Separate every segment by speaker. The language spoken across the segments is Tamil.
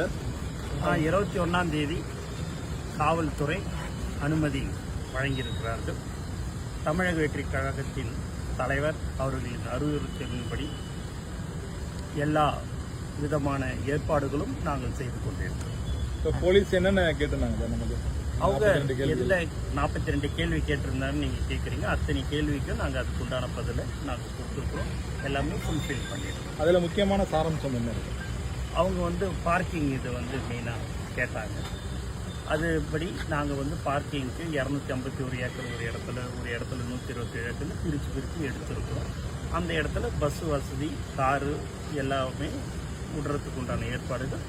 Speaker 1: சார்
Speaker 2: இருபத்தி ஒன்றாம் தேதி காவல்துறை அனுமதி வழங்கியிருக்கிறார்கள். தமிழக வெற்றி கழகத்தின் தலைவர் அவர்களின் அறிவுறுத்தலின்படி எல்லா விதமான ஏற்பாடுகளும் நாங்கள் செய்து கொண்டிருக்கிறோம்.
Speaker 1: இப்போ போலீஸ் என்னென்ன கேட்டிருந்தாங்க நமக்கு?
Speaker 2: அவங்க
Speaker 1: 42 கேள்வி.
Speaker 2: எந்த நாற்பத்தி ரெண்டு கேள்வி கேட்டிருந்தாருன்னு நீங்கள் கேட்குறீங்க. அத்தனை கேள்விக்கும் நாங்கள் அதுக்கு உண்டான பதிலை நாங்கள் கொடுத்துருக்குறோம். எல்லாமே ஃபுல்ஃபில் பண்ணிடுறோம்.
Speaker 1: அதில் முக்கியமான சாராம்சம் என்ன? இருக்கு
Speaker 2: அவங்க வந்து பார்க்கிங் இது வந்து மெயினாக கேட்டாங்க. அதுபடி நாங்கள் வந்து பார்க்கிங்க்கு இரநூத்தி ஐம்பத்தி ஒரு ஏக்கர் ஒரு இடத்துல ஒரு இடத்துல நூற்றி இருபத்தி ஏழு ஏக்கர்னு பிரித்து பிரித்து எடுத்துருக்குறோம். அந்த இடத்துல பஸ் வசதி காரு எல்லாமே விடுறதுக்கு உண்டான ஏற்பாடுகள்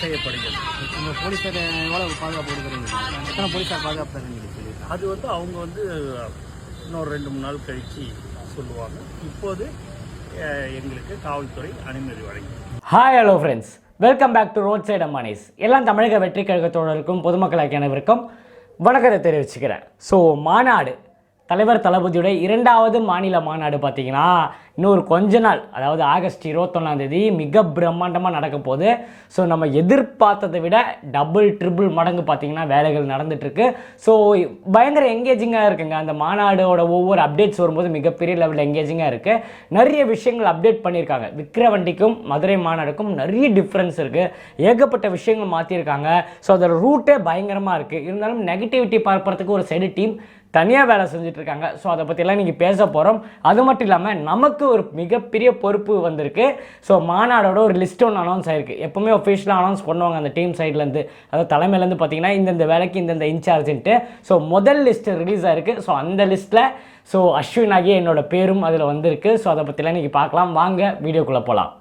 Speaker 2: செய்யப்படுகிறது.
Speaker 3: உங்கள் போலீஸார் எவ்வளோ பாதுகாப்பு கொடுக்குறீங்க? எத்தனை போலீஸார் பாதுகாப்பு தருவீங்க சொல்லியிருக்காங்க?
Speaker 2: அது வந்து அவங்க வந்து இன்னொரு ரெண்டு மூணு நாள் கழித்து சொல்லுவாங்க. இப்போது எங்களுக்கு காவல்துறை அனுமதி வழங்கி.
Speaker 4: Hi hello friends welcome back to road side அம்மானிஸ் எல்லாம் தமிழக வெற்றி கழகத்தோழருக்கும் பொதுமக்களாகிய அனைவருக்கும் வணக்கத்தை தெரிவிச்சுக்கிறேன். ஸோ மாநாடு தலைவர் தளபதியுடைய இரண்டாவது மாநில மாநாடு பார்த்தீங்கன்னா இன்னொரு கொஞ்ச நாள் அதாவது ஆகஸ்ட் இருபத்தொன்னாம் தேதி மிக பிரம்மாண்டமாக நடக்க போகுது. ஸோ நம்ம எதிர்பார்த்ததை விட டபுள் ட்ரிபிள் மடங்கு பார்த்தீங்கன்னா வேலைகள் நடந்துட்டுருக்கு. ஸோ பயங்கர எங்கேஜிங்காக இருக்குங்க. அந்த மாநாடோட ஒவ்வொரு அப்டேட்ஸ் வரும்போது மிகப்பெரிய லெவலில் எங்கேஜிங்காக இருக்குது நிறைய விஷயங்கள் அப்டேட் பண்ணியிருக்காங்க. விக்ரவண்டிக்கும் மதுரை மாநாடுக்கும் நிறைய டிஃப்ரென்ஸ் இருக்குது ஏகப்பட்ட விஷயங்கள் மாற்றிருக்காங்க ஸோ அதோட ரூட்டே பயங்கரமாக இருக்குது இருந்தாலும் நெகட்டிவிட்டி பார்ப்பறதுக்கு ஒரு சைடு டீம் தனியாக வேலை செஞ்சுட்டு இருக்காங்க ஸோ அதை பற்றிலாம் இன்றைக்கி பேச போகிறோம் அது மட்டும் இல்லாமல் நமக்கு ஒரு மிகப்பெரிய பொறுப்பு வந்திருக்கு. ஸோ மாநாடோட ஒரு லிஸ்ட் ஒன்று அனௌன்ஸ் ஆயிருக்கு. எப்பவுமே ஒஃபிஷியலாக அனௌன்ஸ் பண்ணுவாங்க அந்த டீம் சைட்லேருந்து அதாவது தலைமையிலேருந்து பார்த்தீங்கன்னா இந்தந்த வேலைக்கு இந்தந்த இன்சார்ஜ்ன்ட்டு. ஸோ முதல் லிஸ்ட் ரிலீஸ் ஆயிருக்கு. ஸோ அந்த லிஸ்ட்டில் ஸோ அஸ்வின் ஆகிய என்னோட பேரும் அதில் வந்திருக்கு. ஸோ அதை பற்றிலாம் இன்றைக்கி பார்க்கலாம் வாங்க வீடியோக்குள்ளே போகலாம்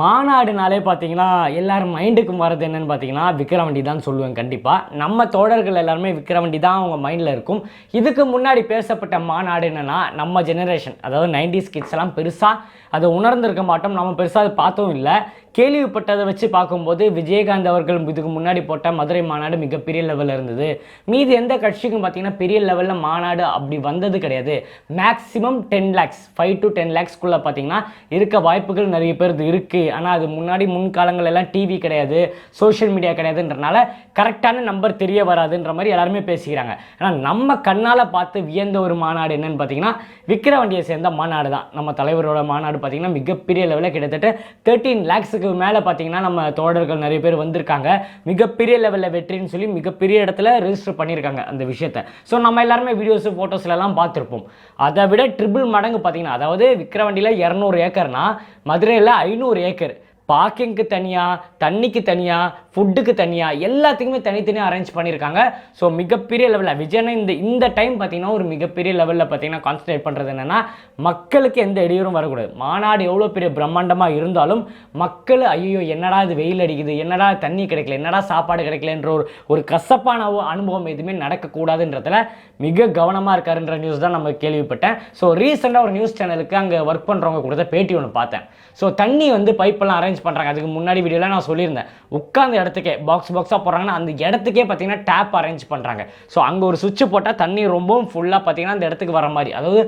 Speaker 4: மாநாடுனாலே பார்த்தீங்கன்னா எல்லாரும் மைண்டுக்கும் வரது என்னன்னு பார்த்தீங்கன்னா விக்ரவண்டி தான் சொல்லுவேன் கண்டிப்பாக நம்ம தோழர்கள் எல்லாருமே விக்ரவண்டி தான் அவங்க மைண்டில் இருக்கும். இதுக்கு முன்னாடி பேசப்பட்ட மாநாடு என்னன்னா நம்ம ஜெனரேஷன் அதாவது நைன்டிஸ் கிட்ஸ் எல்லாம் பெருசாக அதை உணர்ந்திருக்க மாட்டோம். நம்ம பெருசாக அதை பார்த்தும் இல்லை. கேள்விப்பட்டதை வச்சு பார்க்கும்போது விஜயகாந்த் அவர்கள் இதுக்கு முன்னாடி போட்ட மதுரை மாநாடு மிகப்பெரிய லெவலில் இருந்தது. மீதி எந்த கட்சிக்கும் பார்த்தீங்கன்னா பெரிய லெவலில் மாநாடு அப்படி வந்தது கிடையாது. Maximum ten lakhs five to ten லேக்ஸ்க்குள்ளே பார்த்தீங்கன்னா இருக்க வாய்ப்புகள் நிறைய பேர் இருக்குது ஆனால் அது முன்னாடி முன்காலங்கள் எல்லாம் டிவி கிடையாது சோஷியல் மீடியா கிடையாதுன்றனால கரெக்டான நம்பர் தெரிய வராதுன்ற மாதிரி எல்லாருமே பேசிக்கிறாங்க. ஆனால் நம்ம கண்ணால் பார்த்து வியந்த ஒரு மாநாடு என்னன்னு பார்த்தீங்கன்னா விக்கிரவண்டியை சேர்ந்த மாநாடு தான் நம்ம தலைவரோட மாநாடு பார்த்தீங்கன்னா மிகப்பெரிய லெவலில் கிட்டத்தட்ட தேர்ட்டீன் லேக்ஸுக்கு மேலே பார்த்தீங்கன்னா நம்ம தோழர்கள் நிறைய பேர் வந்திருக்காங்க. மிகப்பெரிய லெவலில் வெற்றின்னு சொல்லி மிகப்பெரிய இடத்துல ரெஜிஸ்டர் பண்ணியிருக்காங்க அந்த விஷயத்தை. ஸோ நம்ம எல்லாருமே வீடியோஸ் ஃபோட்டோஸ்லாம் பார்த்துருப்போம். அதை விட ட்ரிபிள் மடங்கு பார்த்தீங்கன்னா அதாவது விக்கிரவண்டியில் இரநூறு ஏக்கர்னா மதுரையில் ஐநூறு ஏக்கர். பார்க்கிங்க்கு தனியாக தண்ணிக்கு தனியாக ஃபுட்டுக்கு தனியாக எல்லாத்துக்குமே தனித்தனியாக அரேஞ்ச் பண்ணியிருக்காங்க ஸோ மிகப்பெரிய லெவலில் விஜயனை இந்த இந்த டைம் பார்த்தீங்கன்னா ஒரு மிகப்பெரிய லெவலில் பார்த்தீங்கன்னா கான்சன்ட்ரேட் பண்ணுறது என்னென்னா மக்களுக்கு எந்த இடையூறும் வரக்கூடாது. மாநாடு எவ்வளோ பெரிய பிரம்மாண்டமாக இருந்தாலும் மக்கள் ஐயோ என்னடா இது வெயில் அடிக்குது என்னடா தண்ணி கிடைக்கல என்னடா சாப்பாடு கிடைக்கலன்ற ஒரு ஒரு கசப்பான அனுபவம் எதுவுமே நடக்கக்கூடாதுன்றதுல மிக கவனமாக இருக்காருன்ற நியூஸ் தான் நம்ம கேள்விப்பட்டேன். ஸோ ரீசெண்டாக ஒரு நியூஸ் சேனலுக்கு அங்கே ஒர்க் பண்ணுறவங்க கொடுத்த பேட்டி ஒன்று பார்த்தேன். ஸோ தண்ணி வந்து பைப்பெல்லாம் அரேஞ்ச் பண்ணுறாங்க அதுக்கு முன்னாடி வீடியோவில் நான் சொல்லியிருந்தேன். உட்காந்து இடத்துக்கே பாக்ஸ் பாக்ஸாக போகிறாங்கன்னா அந்த இடத்துக்கே பார்த்தீங்கன்னா டேப் அரேஞ்ச் பண்ணுறாங்க ஸோ அங்கே ஒரு சுவிட்ச் போட்டால் தண்ணி ரொம்பவும் ஃபுல்லாக பார்த்தீங்கன்னா அந்த இடத்துக்கு வர மாதிரி. அதாவது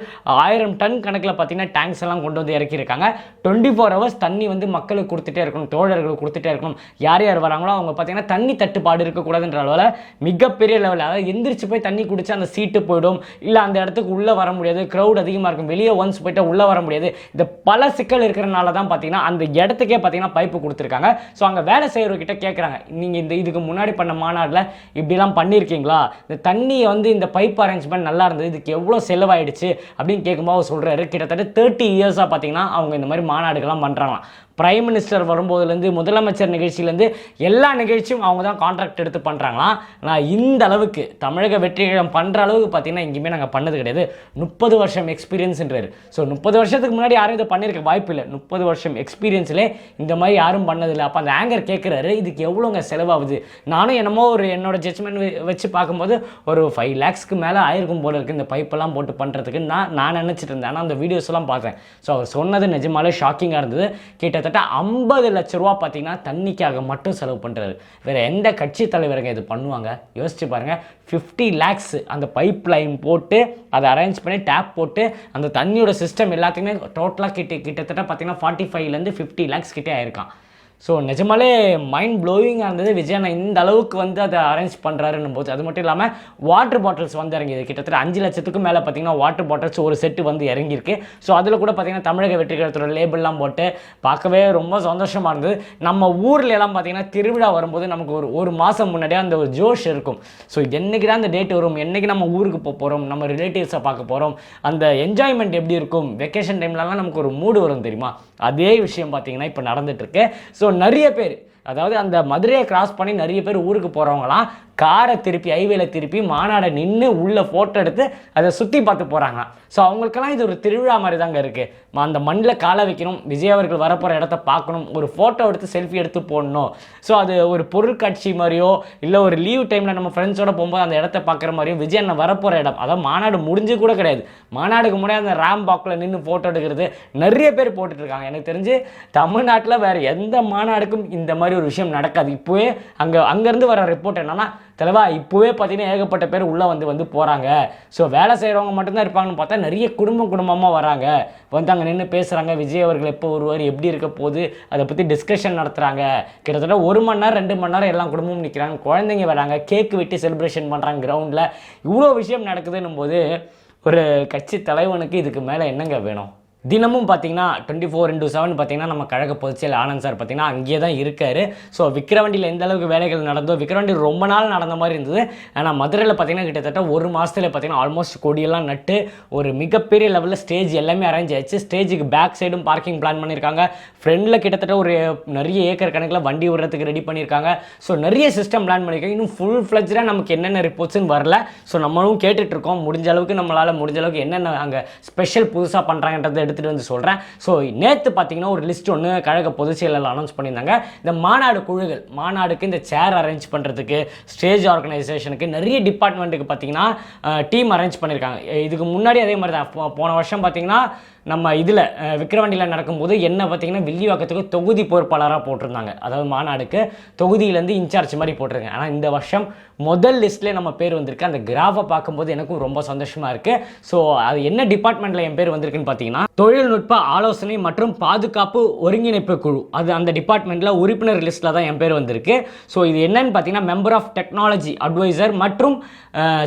Speaker 4: ஆயிரம் டன் கணக்கில் பார்த்தீங்கன்னா டேங்க்ஸ் எல்லாம் கொண்டு வந்து இறக்கியிருக்காங்க. டுவெண்ட்டி ஃபோர் ஹவர்ஸ் தண்ணி வந்து மக்களுக்கு கொடுத்துட்டே இருக்கணும் தோழர்களுக்கு கொடுத்துட்டே இருக்கணும். யார் யார் வராங்களோ அவங்க பார்த்தீங்கன்னா தண்ணி தட்டுப்பாடு இருக்கக்கூடாதுன்ற அளவில் மிகப்பெரிய லெவலில் அதாவது எந்திரிச்சு போய் தண்ணி குடிச்சு அந்த சீட்டு போயிடும். இல்லை அந்த இடத்துக்கு உள்ளே வர முடியாது க்ரௌட் அதிகமாக இருக்கும். வெளியே ஒன்ஸ் போயிட்டு உள்ளே வர முடியாது. இந்த பல சிக்கல் இருக்கிறனால தான் பார்த்தீங்கன்னா அந்த இடத்துக்கே பார்த்தீங்கன்னா பைப்பு கொடுத்துருக்காங்க. ஸோ அங்கே வேலை செய்கிறவர்கிட்ட கேட்குறாங்க நீங்கள் இந்த இதுக்கு முன்னாடி பண்ண மாநாடில் இப்படிலாம் பண்ணியிருக்கீங்களா இந்த தண்ணியை வந்து இந்த பைப் அரேஞ்ச்மெண்ட் நல்லா இருந்தது இதுக்கு எவ்வளோ செலவாயிடுச்சு அப்படின்னு கேட்கும்போது அவர் சொல்கிறாரு கிட்டத்தட்ட தேர்ட்டி இயர்ஸாக பார்த்தீங்கன்னா அவங்க இந்த மாதிரி மாநாடுகள்லாம் பண்ணுறாங்களாம் பிரைம் மினிஸ்டர் வரும்போதுலேருந்து முதலமைச்சர் நிகழ்ச்சியிலேருந்து எல்லா நிகழ்ச்சியும் அவங்க தான் கான்ட்ராக்ட் எடுத்து பண்ணுறாங்களாம் நான் இந்த அளவுக்கு தமிழக வெற்றிகரம் பண்ணுற அளவுக்கு பார்த்தீங்கன்னா எங்கேயுமே நாங்கள் பண்ணது கிடையாது. முப்பது வருஷம் எக்ஸ்பீரியன்ஸ்ன்றாரு ஸோ முப்பது வருஷத்துக்கு முன்னாடி யாரும் இதை பண்ணியிருக்க வாய்ப்பு இல்லை. முப்பது வருஷம் எக்ஸ்பீரியன்ஸ்லே இந்த மாதிரி யாரும் பண்ணதில்லை. அப்போ அந்த ஆங்கர் கேட்குறாரு இதுக்கு எவ்வளோங்க செலவாகுது? நானும் என்னமோ ஒரு என்னோட ஜட்ஜ்மெண்ட் வச்சு பார்க்கும்போது ஒரு ஃபைவ் லேக்ஸ்க்கு மேலே ஆயிருக்கும் போல இருக்குது இந்த பைப்பெல்லாம் போட்டு பண்ணுறதுக்கு நான் நான் நினச்சிட்டு இருந்தேன். ஆனால் அந்த வீடியோஸ்லாம் பார்த்தேன். ஸோ அவர் சொன்னது நிஜமாலே ஷாக்கிங்காக இருந்தது. கிட்ட கிட்டத்தட்ட ஐம்பது லட்ச ரூபா பார்த்தீங்கன்னா தண்ணிக்காக மட்டும் செலவு பண்ணுறாரு வேறு எந்த கட்சி தலைவருங்க இது பண்ணுவாங்க? யோசிச்சு பாருங்கள் ஃபிஃப்டி லேக்ஸ் அந்த பைப் லைன் போட்டு அதை அரேஞ்ச் பண்ணி டேப் போட்டு அந்த தண்ணியோட சிஸ்டம் எல்லாத்தையுமே டோட்டலாக கிட்ட கிட்டத்தட்ட பார்த்தீங்கன்னா ஃபார்ட்டி ஃபைவ்லேருந்து ஃபிஃப்டி லேக்ஸ் கிட்டே ஆயிருக்கான். ஸோ நிஜமாலே மைண்ட் ப்ளோவிங்காக இருந்தது விஜயண்ணா இந்த அளவுக்கு வந்து அதை அரேஞ்ச் பண்ணுறாருன்னும் போது. அது மட்டும் இல்லாமல் வாட்டர் பாட்டில்ஸ் வந்து இறங்கியது. கிட்டத்தட்ட அஞ்சு லட்சத்துக்கும் மேலே பார்த்தீங்கன்னா வாட்டர் பாட்டில்ஸ் ஒரு செட்டு வந்து இறங்கியிருக்கு. ஸோ அதில் கூட பார்த்தீங்கன்னா தமிழக வெற்றிகரத்தோட லேபிள்லாம் போட்டு பார்க்கவே ரொம்ப சந்தோஷமாக இருந்தது. நம்ம ஊரில் எல்லாம் பார்த்தீங்கன்னா திருவிழா வரும்போது நமக்கு ஒரு ஒரு மாதம் முன்னாடியே அந்த ஒரு ஜோஷ் இருக்கும். ஸோ என்னைக்கு தான் அந்த டேட் வரும்? என்னைக்கு நம்ம ஊருக்கு போக போகிறோம் நம்ம ரிலேட்டிவ்ஸை பார்க்க போகிறோம் அந்த என்ஜாய்மெண்ட் எப்படி இருக்கும்? வெக்கேஷன் டைம்லலாம் நமக்கு ஒரு மூடு வரும் தெரியுமா? அதே விஷயம் பார்த்தீங்கன்னா இப்போ நடந்துட்டுருக்கு ஸோ நிறைய பேர் அதாவது அந்த மதுரையை கிராஸ் பண்ணி நிறைய பேர் ஊருக்கு போகிறவங்களாம் காரை திருப்பி ஹைவேல திருப்பி மாநாடை நின்று உள்ளே ஃபோட்டோ எடுத்து அதை சுற்றி பார்த்து போகிறாங்க ஸோ அவங்களுக்கெல்லாம் இது ஒரு திருவிழா மாதிரி தாங்க இருக்குது அந்த மண்ணில் காலை வைக்கணும் விஜய் அவர்கள் வரப்போகிற இடத்த பார்க்கணும் ஒரு ஃபோட்டோ எடுத்து செல்ஃபி எடுத்து போடணும். ஸோ அது ஒரு பொருட்காட்சி மாதிரியோ இல்லை ஒரு லீவ் டைமில் நம்ம ஃப்ரெண்ட்ஸோட போகும்போது அந்த இடத்த பார்க்குற மாதிரியோ விஜய் அண்ணன் வரப்போகிற இடம். அதாவது மாநாடு முடிஞ்சு கூட கிடையாது. மாநாடுக்கு முன்னாடி அந்த ரேம் பாக்கில் நின்று ஃபோட்டோ எடுக்கிறது நிறைய பேர் போட்டுட்ருக்காங்க எனக்கு தெரிஞ்சு தமிழ்நாட்டில் வேறு எந்த மாநாடுக்கும் இந்த மாதிரி ஒரு விஷயம் நடக்காது. இப்போவே அங்கே அங்கேருந்து வர ரிப்போர்ட் என்னன்னா தலைவா இப்போவே பார்த்தீங்கன்னா ஏகப்பட்ட பேர் உள்ளே வந்து வந்து போகிறாங்க ஸோ வேலை செய்கிறவங்க மட்டும்தான் இருப்பாங்கன்னு பார்த்தா நிறைய குடும்பம் குடும்பமாக வராங்க. வந்து அங்கே நின்று பேசுகிறாங்க விஜய் அவர்கள் எப்போ வருவார் எப்படி இருக்க போகுது அதை பற்றி டிஸ்கஷன் நடத்துகிறாங்க கிட்டத்தட்ட ஒரு மணி நேரம் ரெண்டு மணி நேரம் எல்லா குடும்பமும் நிற்கிறாங்க குழந்தைங்க வராங்க கேக் வெட்டி செலிப்ரேஷன் பண்ணுறாங்க கிரவுண்டில் இவ்வளோ விஷயம் நடக்குதுன்னும் போது ஒரு கட்சி தலைவனுக்கு இதுக்கு மேலே என்னங்க வேணும்? தினமும் பார்த்தீங்கன்னா டுவெண்ட்டி ஃபோர் இன்டூ செவன் பார்த்தீங்கன்னா நம்ம கழக பொதுச்செயல் ஆனந்த் சார் பார்த்தீங்கன்னா அங்கேயே தான் இருக்காரு. ஸோ விக்ரவண்டியில் எந்த அளவுக்கு வேலைகள் நடந்தோ விக்ரவண்டி ரொம்ப நாள் நடந்த மாதிரி இருந்தது. ஆனால் மதுரையில் பார்த்தீங்கன்னா கிட்டத்தட்ட ஒரு மாதத்துல பார்த்தீங்கன்னா ஆல்மோஸ்ட் கொடியெல்லாம் நட்டு ஒரு மிகப்பெரிய லெவலில் ஸ்டேஜ் எல்லாமே அரேஞ்ச் ஆயிடுச்சு. ஸ்டேஜுக்கு பேக் சைடும் பார்க்கிங் பிளான் பண்ணியிருக்காங்க. ஃப்ரெண்டில் கிட்டத்தட்ட ஒரு நிறைய ஏக்கர் கணக்கில் வண்டி விடுறதுக்கு ரெடி பண்ணியிருக்காங்க. ஸோ நிறைய சிஸ்டம் பிளான் பண்ணியிருக்காங்க. இன்னும் ஃபுல் ஃப்ளெஜ்டாக நமக்கு என்னென்ன ரிப்போர்ட்ஸ்னு வரல. ஸோ நம்மளும் கேட்டுட்ருக்கோம் முடிஞ்ச அளவுக்கு நம்மளால் முடிஞ்ச அளவுக்கு என்னென்ன அங்கே ஸ்பெஷல் புதுசாக பண்ணுறாங்கன்றதை எடுத்துகிட்டு வந்து சொல்கிறேன் ஸோ நேற்று பார்த்தீங்கன்னா ஒரு லிஸ்ட் ஒன்று கழக பொதுச் அனௌன்ஸ் பண்ணியிருந்தாங்க. இந்த மாநாடு குழுக்கள் மாநாடுக்கு இந்த சேர் அரேஞ்ச் பண்ணுறதுக்கு ஸ்டேஜ் ஆர்கனைசேஷனுக்கு நிறைய டிபார்ட்மெண்ட்டுக்கு பார்த்தீங்கன்னா டீம் அரேஞ்ச் பண்ணியிருக்காங்க. இதுக்கு முன்னாடி அதே மாதிரி தான் போ- போன வருஷம் பார்த்தீங்கன்னா நம்ம இதில் விக்கிரவாண்டியில் நடக்கும்போது என்ன பார்த்தீங்கன்னா வில்லிவாக்கத்துக்கு தொகுதி பொறுப்பாளராக போட்டிருந்தாங்க. அதாவது மாநாடுக்கு தொகுதியிலேருந்து இன்சார்ஜ் மாதிரி போட்டிருக்காங்க. ஆனால் இந்த வருஷம் முதல் லிஸ்ட்லேயே நம்ம பேர் வந்திருக்கு. அந்த கிராஃபை பார்க்கும்போது எனக்கும் ரொம்ப சந்தோஷமாக இருக்குது ஸோ அது என்ன டிபார்ட்மெண்ட்டில் என் பேர் வந்திருக்குன்னு பார்த்தீங்கன்னா தொழில்நுட்ப ஆலோசனை மற்றும் பாதுகாப்பு ஒருங்கிணைப்பு குழு. அது அந்த டிபார்ட்மெண்ட்டில் உறுப்பினர் லிஸ்ட்டில் தான் என் பேர் வந்திருக்கு. ஸோ இது என்னன்னு பார்த்தீங்கன்னா மெம்பர் ஆஃப் டெக்னாலஜி அட்வைசர் மற்றும்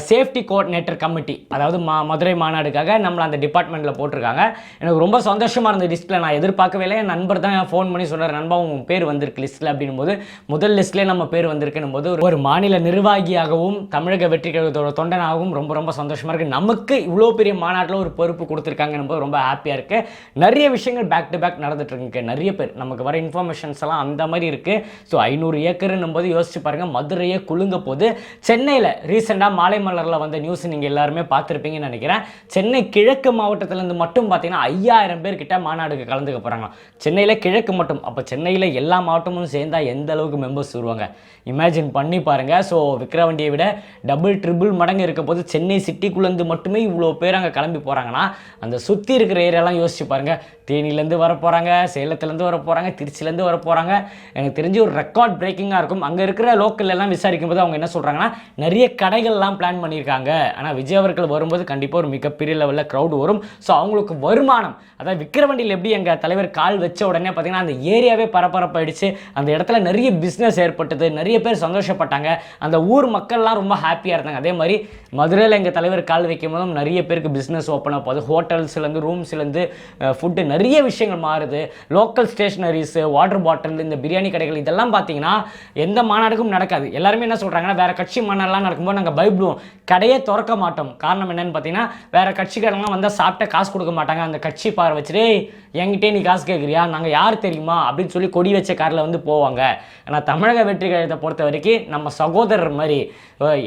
Speaker 4: சேஃப்டி கோஆர்டினேட்டர் கமிட்டி. அதாவது மா மதுரை மாநாடுக்காக நம்மளை அந்த டிபார்ட்மெண்ட்டில் போட்டிருக்காங்க. எனக்கு ரொம்ப சந்தோஷமாக இருந்த லிஸ்ட்டில் நான் எதிர்பார்க்கவே இல்லை. என் நண்பர் தான் ஃபோன் பண்ணி சொன்னார் நண்பா உன் பேர் வந்திருக்கு லிஸ்ட்டில் அப்படின்னும் போது முதல் லிஸ்ட்லேயே நம்ம பேர் வந்திருக்குன்னும் போது ஒரு- ஒரு மாநில நிர்வாகியாகவும் தமிழக வெற்றி கழகத்தோட தொண்டனாகவும் ரொம்ப ரொம்ப சந்தோஷமாக இருக்குது நமக்கு இவ்வளோ பெரிய மாநாட்டில் ஒரு பொறுப்பு கொடுத்துருக்காங்கன்னும் போது ரொம்ப ஹாப்பியாக இருக்குது நிறைய விஷயங்கள் பேக் டு பேக் நடந்துட்டு நிறைய பேர் நமக்கு வர இன்ஃபர்மேஷன்ஸ் எல்லாம் அந்த மாதிரி இருக்குது ஸோ ஐநூறு ஏக்கர்னும் போது யோசிச்சு பாருங்கள் மதுரையே குலுங்க போது சென்னையில் ரீசெண்டாக மாலை மலரில் வந்த நியூஸ் நீங்கள் எல்லாருமே பார்த்துருப்பீங்கன்னு நினைக்கிறேன். சென்னை கிழக்கு மாவட்டத்திலேருந்து மட்டும் பார்த்தீங்கன்னா ஐயாயிரம் பேர் கிட்ட மாநாடுக்கு கலந்துக்க போகிறாங்க சென்னையில் கிழக்கு மட்டும். அப்போ சென்னையில் எல்லா மாவட்டமும் சேர்ந்தால் எந்த அளவுக்கு மெம்பர்ஸ் வருவாங்க? இமேஜின் பண்ணி பாருங்கள் ஸோ விக்ரவண்டியை விட டபுள் ட்ரிபிள் மடங்கு இருக்க போது சென்னை சிட்டிக்குள்ளேருந்து மட்டுமே இவ்வளோ பேர் அங்கே கிளம்பி போகிறாங்கன்னா அந்த சுற்றி இருக்கிற ஏரியாலாம் யோசிச்சு பாருங்கள் தேனியிலேருந்து வர போகிறாங்க சேலத்துலேருந்து வர போகிறாங்க திருச்சியிலேருந்து வர போகிறாங்க எனக்கு தெரிஞ்சு ஒரு ரெக்கார்ட் பிரேக்கிங்காக இருக்கும். அங்கே இருக்கிற லோக்கல் எல்லாம் விசாரிக்கும் போது அவங்க என்ன சொல்கிறாங்கன்னா நிறைய கடைகள்லாம் பிளான் பண்ணியிருக்காங்க. ஆனால் விஜய் அவர்கள் வரும்போது கண்டிப்பாக ஒரு மிகப்பெரிய லெவலில் க்ரௌட் வரும். ஸோ அவங்களுக்கு வரும் வருமானம். அதாவது விக்கிரவண்டியில் எப்படி எங்கள் தலைவர் கால் வச்ச உடனே பார்த்தீங்கன்னா அந்த ஏரியாவே பரபரப்பாயிடுச்சு. அந்த இடத்துல நிறைய பிஸ்னஸ் ஏற்பட்டது. நிறைய பேர் சந்தோஷப்பட்டாங்க. அந்த ஊர் மக்கள்லாம் ரொம்ப ஹாப்பியாக இருந்தாங்க. அதே மாதிரி மதுரையில் எங்கள் தலைவர் கால் வைக்கும் போதும் நிறைய பேருக்கு பிஸ்னஸ் ஓப்பன் ஆகும் ஹோட்டல்ஸ்லேருந்து ரூம்ஸ்லேருந்து ஃபுட்டு நிறைய விஷயங்கள் மாறுது. லோக்கல் ஸ்டேஷனரிஸு வாட்டர் பாட்டில் இந்த பிரியாணி கடைகள் இதெல்லாம் பார்த்தீங்கன்னா எந்த மாநாடுக்கும் நடக்காது. எல்லாருமே என்ன சொல்கிறாங்கன்னா வேற கட்சி மாநாடுலாம் நடக்கும்போது நாங்கள் பயப்படுவோம். கடையே திறக்க மாட்டோம். காரணம் என்னென்னு பார்த்தீங்கன்னா வேற கட்சிக்காரங்களாம் வந்தால் சாப்பிட்ட காசு கொடுக்க மாட்டாங்க. அந்த கட்சி பார் வச்சுட்டு என்கிட்டே நீ காசு கேட்குறியா நாங்கள் யார் தெரியுமா? அப்படின்னு சொல்லி கொடி வச்ச காரில் வந்து போவாங்க. ஆனால் தமிழக வெற்றி கழகத்தை பொறுத்த வரைக்கும் நம்ம சகோதரர் மாதிரி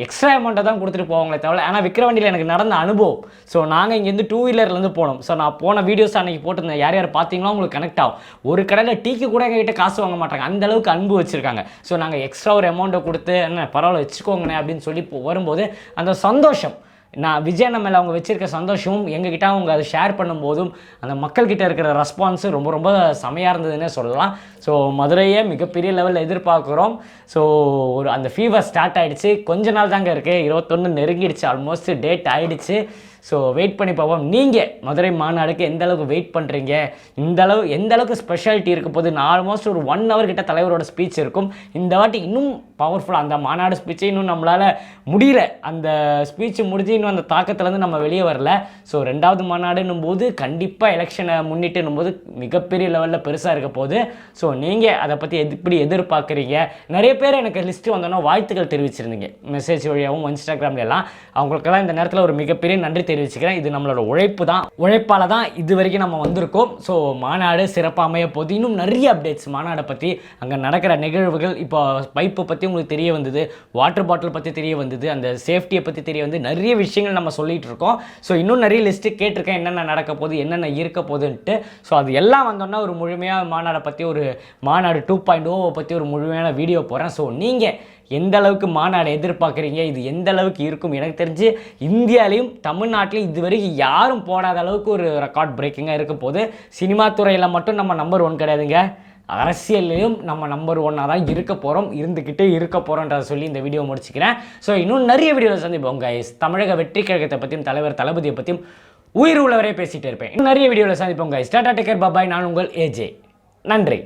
Speaker 4: எக்ஸ்ட்ரா அமௌண்ட்டை தான் கொடுத்துட்டு போவாங்களே தவிர ஆனால் விக்ரவண்டியில் எனக்கு நடந்த அனுபவம். ஸோ நாங்கள் இங்கேருந்து டூ வீலர்லேருந்து போனோம். ஸோ நான் போன வீடியோஸ் அன்னைக்கு போட்டிருந்தேன். யார் யார் பார்த்தீங்களோ உங்களுக்கு கனெக்ட் ஆகும். ஒரு கடையில் டீக்கு கூட எங்ககிட்ட காசு வாங்க மாட்டாங்க. அந்த அளவுக்கு அன்பு வச்சுருக்காங்க. ஸோ நாங்கள் எக்ஸ்ட்ரா ஒரு அமௌண்ட்டை கொடுத்து என்ன பரவாயில்ல வச்சுக்கோங்கண்ணே அப்படின்னு சொல்லி வரும்போது அந்த சந்தோஷம். நான் விஜய் நம்ம மேலே அவங்க வச்சுருக்க சந்தோஷமும் எங்ககிட்ட அவங்க அதை ஷேர் பண்ணும்போதும் அந்த மக்கள்கிட்ட இருக்கிற ரெஸ்பான்ஸு ரொம்ப ரொம்ப செமையாக இருந்ததுன்னே சொல்லலாம். ஸோ மதுரையை மிகப்பெரிய லெவலில் எதிர்பார்க்குறோம். ஸோ ஒரு அந்த ஃபீவர் ஸ்டார்ட் ஆகிடுச்சு கொஞ்ச நாள் தாங்க இருக்குது இருபத்தொன்று நெருங்கிடுச்சு. ஆல்மோஸ்ட் டேட் ஆகிடுச்சு ஸோ வெயிட் பண்ணி பார்ப்போம். நீங்கள் மதுரை மாநாடுக்கு எந்த அளவுக்கு வெயிட் பண்ணுறீங்க இந்த அளவு எந்த அளவுக்கு ஸ்பெஷாலிட்டி இருக்க போது நான் ஆல்மோஸ்ட் ஒரு ஒன் ஹவர் கிட்ட தலைவரோட ஸ்பீச் இருக்கும். இந்த வாட்டி இன்னும் பவர்ஃபுல்லாக அந்த மாநாடு ஸ்பீச்சை இன்னும் நம்மளால் முடியல. அந்த ஸ்பீச் முடிஞ்சு இன்னும் அந்த தாக்கத்துலேருந்து நம்ம வெளியே வரல. ஸோ ரெண்டாவது மாநாடுன்னும் போது கண்டிப்பாக எலெக்ஷனை முன்னிட்டுன்னும் போது மிகப்பெரிய லெவலில் பெருசாக இருக்க போது ஸோ நீங்கள் அதை பற்றி எது இப்படி எதிர்பார்க்குறீங்க? நிறைய பேர் எனக்கு லிஸ்ட்டு வந்தோன்னா வாழ்த்துக்கள் தெரிவிச்சிருந்தீங்க. மெசேஜ் வழியாகவும் இன்ஸ்டாகிராம்ல எல்லாம். அவங்களுக்கெல்லாம் இந்த நேரத்தில் ஒரு மிகப்பெரிய நன்றி தெரிவிச்சுக்கிறேன். இது நம்மளோட உழைப்பு தான். உழைப்பால் தான் இது வரைக்கும் நம்ம வந்திருக்கோம். ஸோ மாநாடு சிறப்பாக அமைய போது இன்னும் நிறைய அப்டேட்ஸ் மாநாடை பற்றி அங்கே நடக்கிற நிகழ்வுகள் இப்போ பைப்பை பற்றி உங்களுக்கு தெரிய வந்தது வாட்டர் பாட்டில் பற்றி தெரிய வந்தது அந்த சேஃப்டியை பற்றி தெரிய வந்து நிறைய விஷயங்கள் நம்ம சொல்லிட்டு இருக்கோம். ஸோ இன்னும் நிறைய லிஸ்ட்டு கேட்டிருக்கேன் என்னென்ன நடக்க போகுது என்னென்ன இருக்க போகுதுன்ட்டு. ஸோ அது எல்லாம் வந்தோன்னா ஒரு முழுமையாக மாநாடை பற்றி ஒரு மாநாடு டூ பாயிண்ட் ஓவை பற்றி ஒரு முழுமையான வீடியோ போகிறேன் ஸோ நீங்கள் எந்த அளவுக்கு மாநாடு எதிர்பார்க்குறீங்க இது எந்த அளவுக்கு இருக்கும் எனக்கு தெரிஞ்சு இந்தியாலையும் தமிழ்நாட்டிலையும் இது வரைக்கும் யாரும் போடாத அளவுக்கு ஒரு ரெக்கார்ட் பிரேக்கிங்காக இருக்க போது சினிமா துறையில் மட்டும் நம்ம நம்பர் ஒன் கிடையாதுங்க. அரசியல்லையும் நம்ம நம்பர் ஒன்னாக தான் இருக்க போகிறோம் இருந்துக்கிட்டே இருக்க போகிறோன்றதை சொல்லி இந்த வீடியோ முடிச்சுக்கிறேன். ஸோ இன்னும் நிறைய வீடியோவில் சந்திப்போம் கைஸ் தமிழக வெற்றி கழகத்தை பற்றியும் தலைவர் தளபதியை பற்றியும் உயிர் உள்ளவரே பேசிகிட்டே இருப்பேன். இன்னும் நிறைய வீடியோவில் சந்திப்போம் கைஸ் டாடா டேக்கர் பாபாய் நான் உங்கள் ஏஜே நன்றி.